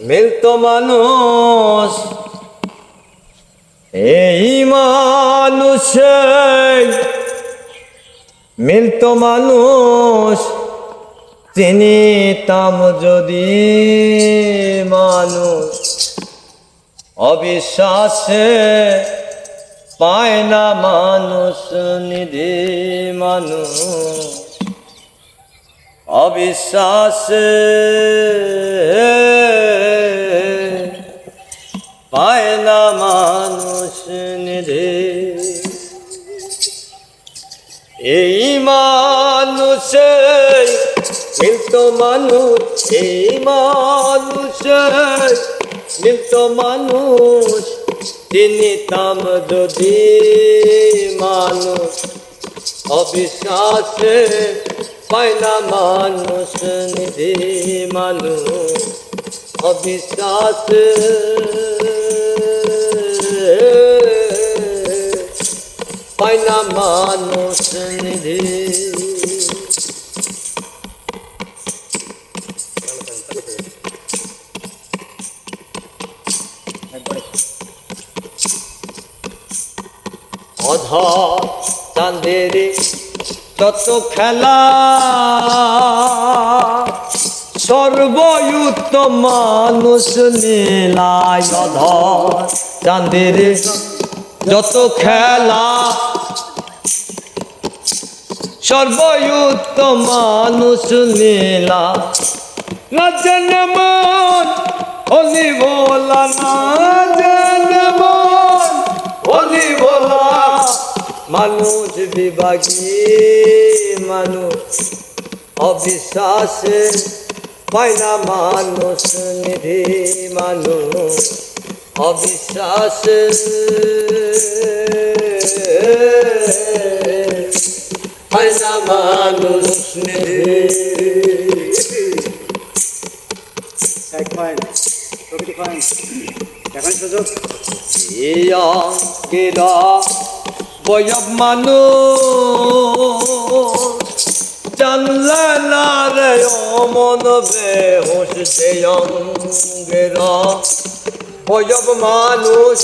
মিলতো মানুষ, এই মানুষে মিলতো মানুষ, চিনিতাম যদি মানুষ। অবিশ্বাসে পায় না মানুষ, নিধি মানুষ। অবিশ্বাসে পায় না মানুষ নিধি এই মানুষে মিলত মানুষ, এই মানুষে মিলত মানুষ। তিনি তাম যদি মানুষ, অবিশ্বাসে পায় না মানুষ নিধি মানুষ অবিশ্বাসে। পায় না মানুষ নিধি। অধা চাঁদের তত খেলা। সর্বযুক্ত মানুষ নীলায় চাঁদের যত খেলা। সর্বযুক্ত মানুষ নীলা না জেনে মন অলি ভোলা না মানুষ বিভাগী মানুষ অবিশ্বাসে পায় না মানুষ নিধি মানুষ অবিশ্বাসে। পায় না মানুষ নিধি এক পয়েন্ট প্রকৃতি পয়েন্ট এখন সুযোগ। বয়ব মানুষ জানলে না রে অমন বেহুশ সে অঙ্গেরা। বয়ব মানুষ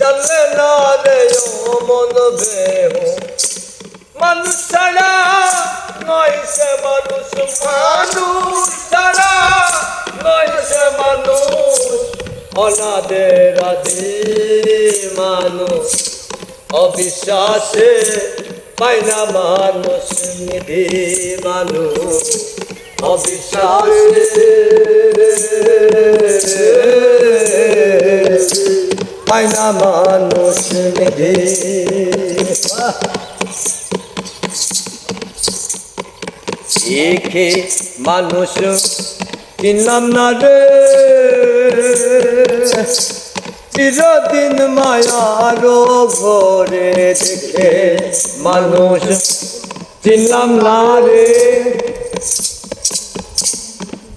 জানলে না রে অমন বেহুশ। মানুষ ছাড়া নয় সে মানুষ মানুষ অনাদের মানুষ অবিশ্বাসে পায় না মানুষ নিধি মানুষ অবিশ্বাসে পায় না মানুষ নিধি একে মানুষ কিনলাম না রে চিরদিন মায়ার ঘরে দেখে মানুষ চিনলাম না রে।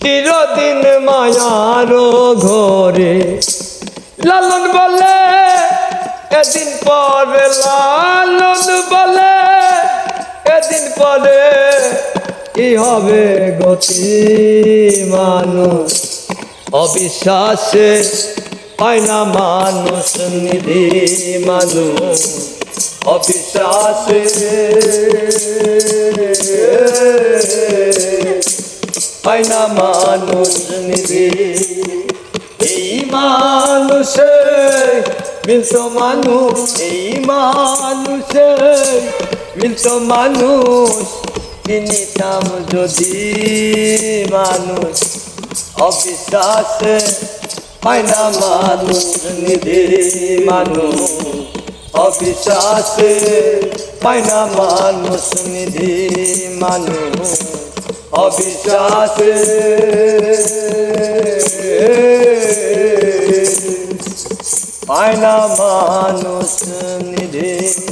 চিরদিন মায়ার ঘরে লালন বলে, এদিন পরে লালন বলে, এদিন পরে কি হবে গতি মানুষ? অবিশ্বাসে পায় না মানুষ, নিধি মানুষ। অবিশ্বাসে পায় না মানুষ, নিধি। এই মানুষে মিলত মানুষ, এই মানুষে মিলত মানুষ। চিনিতাম যদি মানুষ। অবিশ্বাসে পায় না মানুষ, নিধি মানুষ। অবিশ্বাসে পায় না মানুষ, নিধি মানুষ। অবিশ্বাসে পায় মানুষ, নিধি